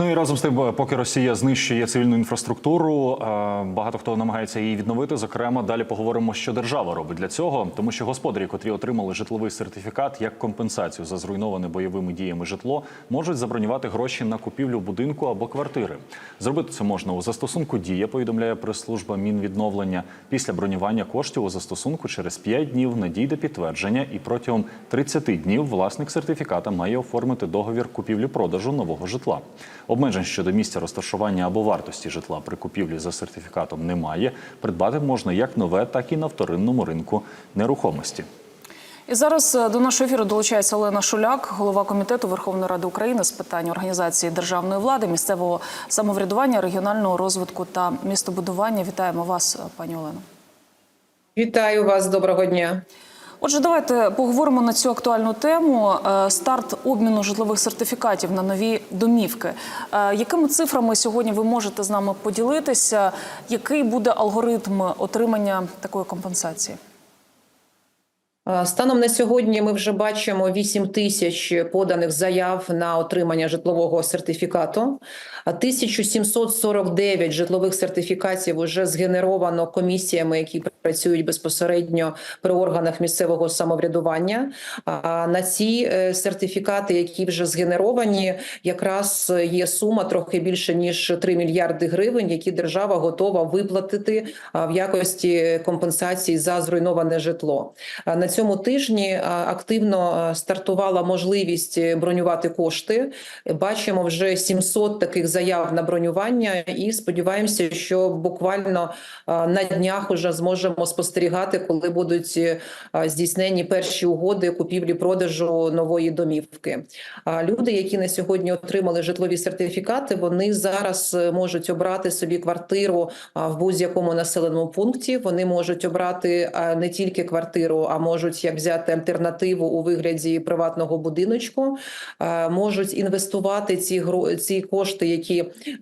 Ну і разом з тим, поки Росія знищує цивільну інфраструктуру, е, багато хто намагається її відновити. Зокрема, далі поговоримо, що держава робить для цього, тому що господарі, котрі отримали житловий сертифікат як компенсацію за зруйноване бойовими діями житло, можуть забронювати гроші на купівлю будинку або квартири. Зробити це можна у застосунку Дія. Повідомляє прес-служба Мінвідновлення. Після бронювання коштів у застосунку через 5 днів надійде підтвердження, і протягом 30 днів власник сертифіката має оформити договір купівлі-продажу нового житла. Обмежень щодо місця розташування або вартості житла при купівлі за сертифікатом немає. Придбати можна як нове, так і на вторинному ринку нерухомості. І зараз е, до нашого ефіру долучається Олена Шуляк, голова комітету Верховної Ради України з питань організації державної влади, місцевого самоврядування, регіонального розвитку та містобудування. Вітаємо вас, е, пані Олено. Вітаю вас, доброго дня. Отже, давайте поговоримо на цю актуальну тему. Е, Старт обміну житлових сертифікатів на нові домівки. Е, Якими цифрами сьогодні ви можете з нами поділитися? Який буде алгоритм отримання такої компенсації? Е, Станом на сьогодні ми вже бачимо 8 тисяч поданих заяв на отримання житлового сертифікату. А 1749 житлових сертифікатів вже згенеровано комісіями, які працюють безпосередньо при органах місцевого самоврядування. А на ці е, сертифікати, які вже згенеровані, якраз є сума трохи більше ніж 3 мільярди гривень, які держава готова виплатити в якості компенсації за зруйноване житло. На цьому тижні активно стартувала можливість бронювати кошти. Бачимо вже 700 таких заяв на бронювання, і сподіваємося, що буквально на днях уже зможемо спостерігати, коли будуть здійснені перші угоди купівлі-продажу нової домівки. Люди, які на сьогодні отримали житлові сертифікати, вони зараз е, можуть обрати собі квартиру в будь-якому населеному пункті. Вони можуть обрати не тільки квартиру, а можуть як взяти альтернативу у вигляді приватного будиночку, можуть інвестувати ці ці кошти, які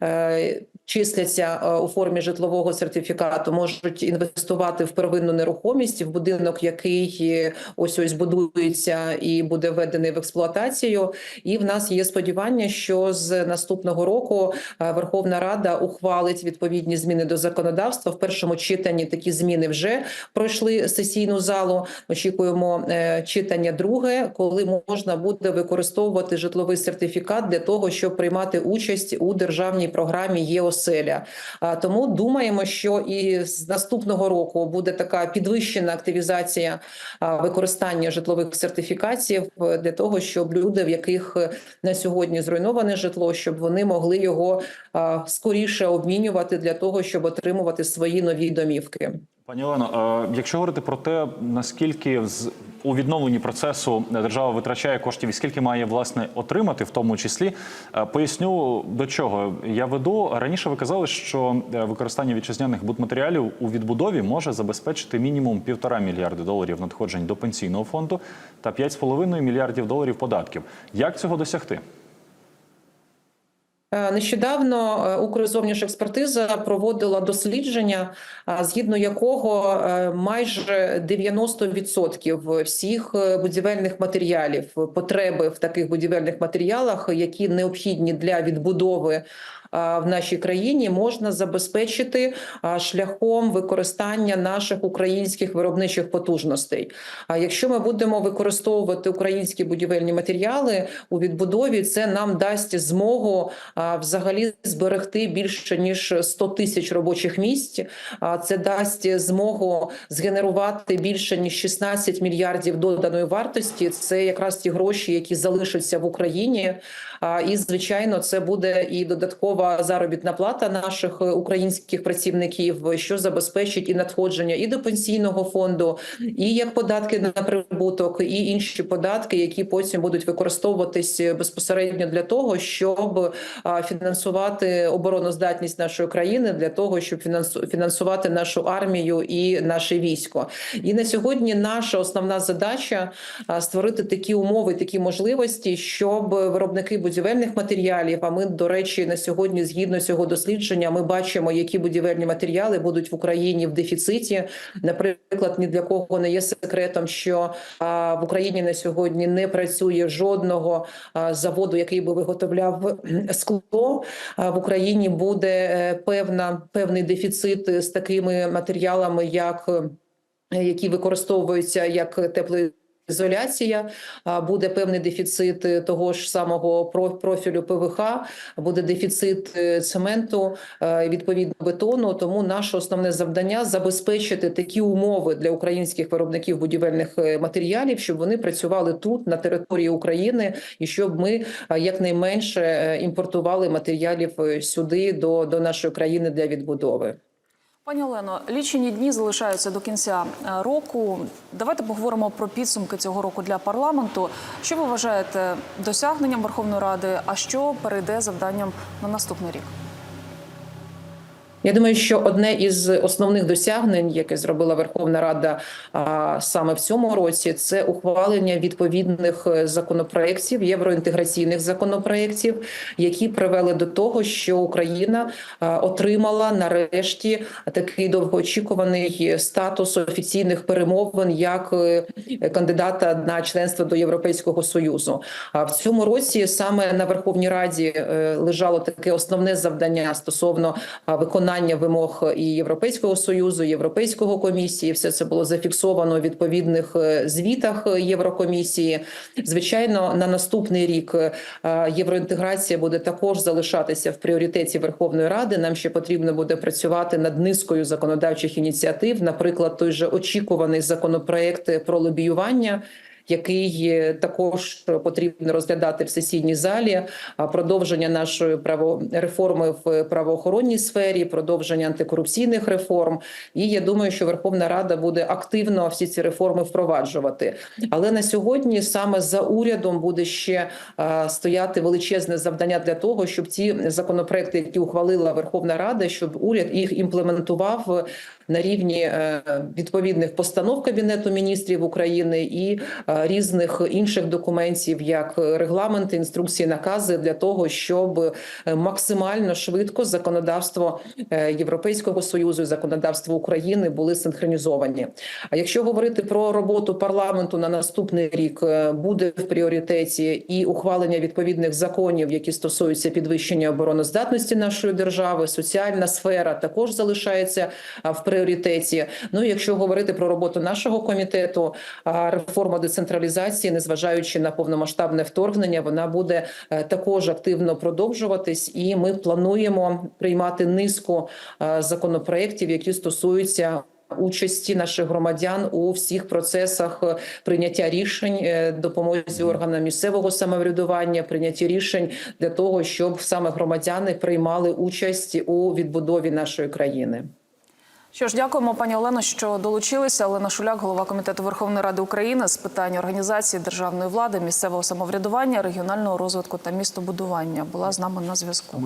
е, числяться е, у формі житлового сертифікату, можуть інвестувати в первинну нерухомість, в будинок, який е, ось ось будується і буде введений в експлуатацію. І в нас є сподівання, що з наступного року е, Верховна Рада ухвалить відповідні зміни до законодавства. В першому читанні такі зміни вже пройшли сесійну залу. Очікуємо читання друге, коли можна буде використовувати житловий сертифікат для того, щоб приймати участь у державній програмі ЄОСЕЛЯ. А, Тому думаємо, що і з наступного року буде така підвищена активізація використання житлових сертифікатів е, для того, щоб люди, в яких е, на сьогодні зруйноване житло, щоб вони могли його скоріше обмінювати для того, щоб отримувати свої нові домівки. Пані Олено, якщо говорити про те, наскільки з- у відновленні процесу держава витрачає коштів і скільки має власне отримати, в тому числі, е, поясню до чого я веду. Раніше ви казали, що е, використання вітчизняних будматеріалів у відбудові може забезпечити мінімум півтора мільярди доларів надходжень до пенсійного фонду та 5,5 мільярдів доларів податків. Як цього досягти? Е, Нещодавно е, Укрзовнішекспертиза проводила дослідження, а, згідно якого е, майже 90% всіх е, будівельних матеріалів, потреби в таких будівельних матеріалах, які необхідні для відбудови в нашій країні, можна забезпечити шляхом використання наших українських виробничих потужностей. А якщо ми будемо використовувати українські будівельні матеріали у відбудові, це нам дасть змогу взагалі зберегти більше ніж 100 тисяч робочих місць. Це дасть змогу згенерувати більше ніж 16 мільярдів доданої вартості. Це якраз ті гроші, які залишаться в Україні. І звичайно, це буде і додаткова заробітна плата наших е, українських працівників, що забезпечить і надходження і до пенсійного фонду, і як податки на прибуток, і інші податки, які потім будуть використовуватись безпосередньо для того, щоб фінансувати обороноздатність нашої країни, для того, щоб фінансу- фінансувати нашу армію і наше військо. І на сьогодні наша основна задача створити такі умови, такі можливості, щоб виробники будівельних матеріалів. А ми, до речі, на сьогодні. Сьогодні, згідно цього дослідження, ми бачимо, які будівельні матеріали будуть в Україні в дефіциті. Наприклад, ні для кого не є секретом, що в Україні на сьогодні не працює жодного заводу, який би виготовляв скло. А, в Україні буде е, певна певний дефіцит з такими матеріалами, як е, які використовуються як тепло. Ізоляція буде певний дефіцит е, того ж самого про- профілю ПВХ, буде дефіцит е, цементу, е, відповідно бетону. Тому наше основне завдання забезпечити такі умови для українських виробників будівельних матеріалів, щоб вони працювали тут на території України, і щоб ми якнайменше імпортували матеріалів сюди до, до нашої країни для відбудови. Пані Олено, лічені дні залишаються до кінця е, року. Давайте поговоримо про підсумки цього року для парламенту. Що ви вважаєте досягненням Верховної Ради? А що перейде завданням на наступний рік? Я думаю, що одне із основних досягнень, яке зробила Верховна Рада а, саме в цьому році, це ухвалення відповідних е, законопроєктів, євроінтеграційних законопроєктів, які привели до того, що Україна отримала нарешті такий довгоочікуваний статус офіційних перемовин як е, кандидата на членство до Європейського союзу. А в цьому році саме на Верховній Раді е, лежало таке основне завдання стосовно а, виконання вимог і Європейського союзу, Європейського комісії. Все це було зафіксовано у відповідних е, звітах Єврокомісії. Звичайно, на наступний рік е, євроінтеграція буде також залишатися в пріоритеті Верховної Ради. Нам ще потрібно буде працювати над низкою законодавчих ініціатив, наприклад, той же очікуваний законопроект про лобіювання який е, також потрібно розглядати в сесійній залі. Продовження нашої право реформи в правоохоронній сфері, продовження антикорупційних реформ. І я думаю, що Верховна Рада буде активно всі ці реформи впроваджувати. Але на сьогодні саме за урядом буде ще стояти величезне завдання для того, щоб ці законопроекти, які ухвалила Верховна Рада, щоб уряд їх імплементував на рівні е, відповідних постанов Кабінету міністрів України і е, різних інших документів, як регламенти, інструкції, накази для того, щоб е, максимально швидко законодавство Європейського союзу і законодавство України були синхронізовані. А якщо говорити про роботу парламенту на наступний рік, буде в пріоритеті і ухвалення відповідних законів, які стосуються підвищення обороноздатності нашої держави, соціальна сфера також залишається в пріоритеті. Ну якщо говорити про роботу нашого комітету, реформа децентралізації, незважаючи на повномасштабне вторгнення, вона буде е, також активно продовжуватись, і ми плануємо приймати низку е, законопроєктів, які стосуються. Участі наших громадян у всіх процесах е, прийняття рішень, допомозі органам місцевого самоврядування, прийняття рішень для того, щоб саме громадяни приймали участь у відбудові нашої країни. Що ж, дякуємо, пані Олено, що долучилися. Олена Шуляк, голова комітету Верховної Ради України з питань організації державної влади, місцевого самоврядування, регіонального розвитку та містобудування, була з нами на зв'язку.